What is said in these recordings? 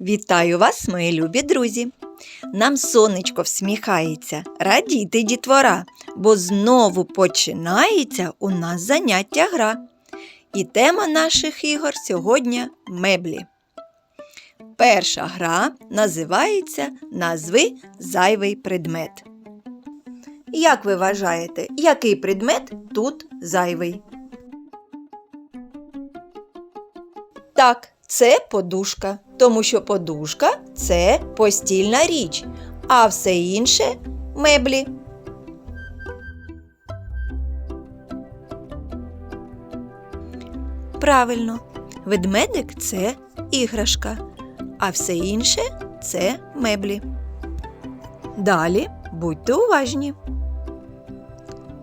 Вітаю вас, мої любі друзі! Нам сонечко всміхається, радійте дітвора, бо знову починається у нас заняття гра. І тема наших ігор сьогодні меблі. Перша гра називається Назви зайвий предмет. Як ви вважаєте, який предмет тут зайвий? Так, це подушка, тому що подушка це постільна річ, а все інше меблі. Правильно, ведмедик це іграшка, а все інше це меблі. Далі будьте уважні.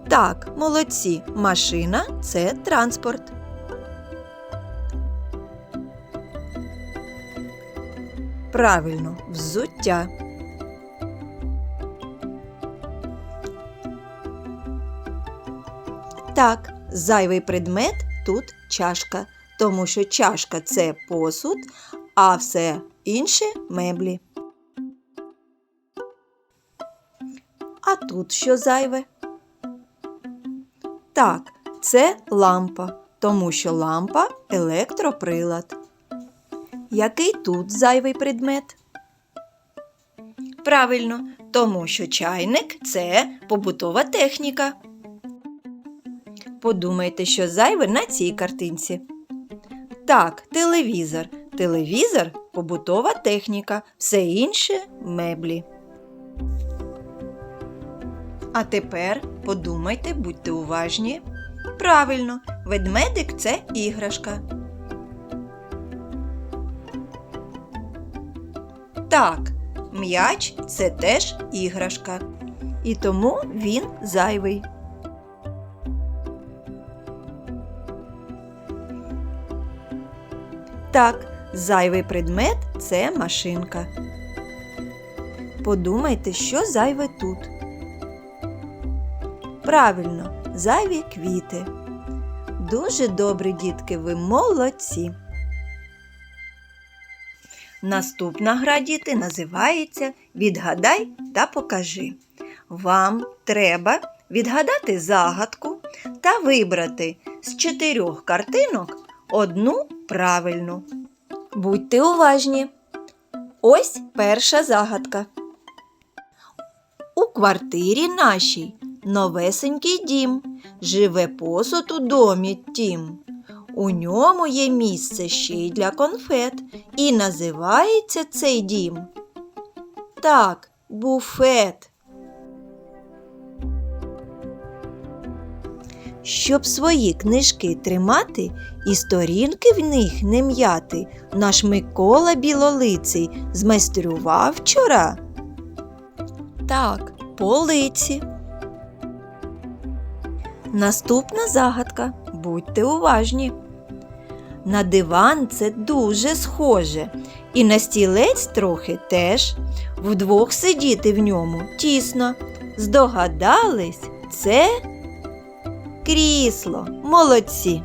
Так, молодці, машина це транспорт. Правильно, взуття. Так, зайвий предмет тут чашка, тому що чашка це посуд, а все інше меблі. А тут що зайве? Так, це лампа, тому що лампа електроприлад. Який тут зайвий предмет? Правильно, тому що чайник це побутова техніка. Подумайте, що зайве на цій картинці. Так, телевізор. Телевізор побутова техніка, все інше меблі. А тепер подумайте, будьте уважні. Правильно, ведмедик це іграшка. Так, м'яч це теж іграшка. І тому він зайвий. Так, зайвий предмет це машинка. Подумайте, що зайве тут. Правильно, зайві квіти. Дуже добрі дітки, ви молодці. Наступна гра діти називається Відгадай та покажи. Вам треба відгадати загадку та вибрати з чотирьох картинок одну правильну. Будьте уважні. Ось перша загадка. У квартирі нашій новесенький дім. Живе посуд у домі тім. У ньому є місце ще й для конфет, і називається цей дім. Так, буфет. Щоб свої книжки тримати і сторінки в них не м'яти, наш Микола білолиций змайстрував вчора. Так, полиці. Наступна загадка. Будьте уважні. На диван це дуже схоже, і на стілець трохи теж. Вдвох сидіти в ньому тісно. Здогадались, це крісло. Молодці.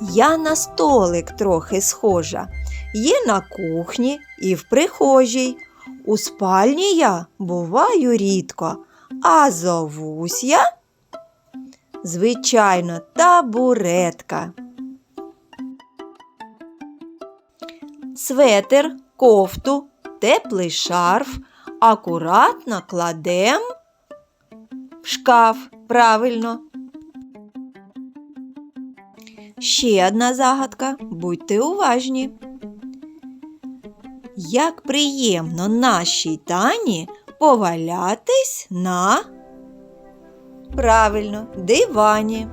Я на столик трохи схожа. Є на кухні і в прихожій. У спальні я буваю рідко, а зовусь я. Звичайно, табуретка. Светер, кофту, теплий шарф акуратно кладем в шкаф. Правильно. Ще одна загадка. Будьте уважні. Як приємно нашій тані повалятись на Правильно, дивані.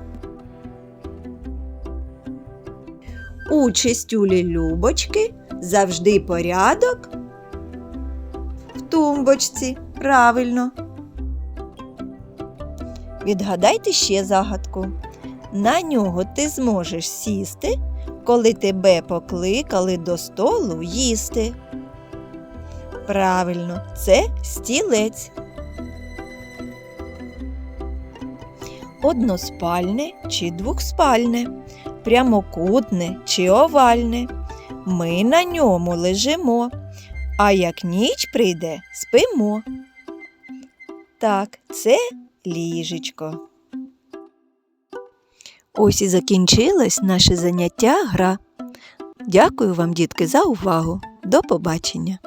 У чистюлі Любочки завжди порядок в тумбочці. Правильно. Відгадайте ще загадку. На нього ти зможеш сісти, коли тебе покликали до столу їсти. Правильно, це стілець. Односпальне чи двохспальне, прямокутне чи овальне. Ми на ньому лежимо, а як ніч прийде, спимо. Так, це ліжечко. Ось і закінчилось наше заняття гра. Дякую вам, дітки, за увагу. До побачення!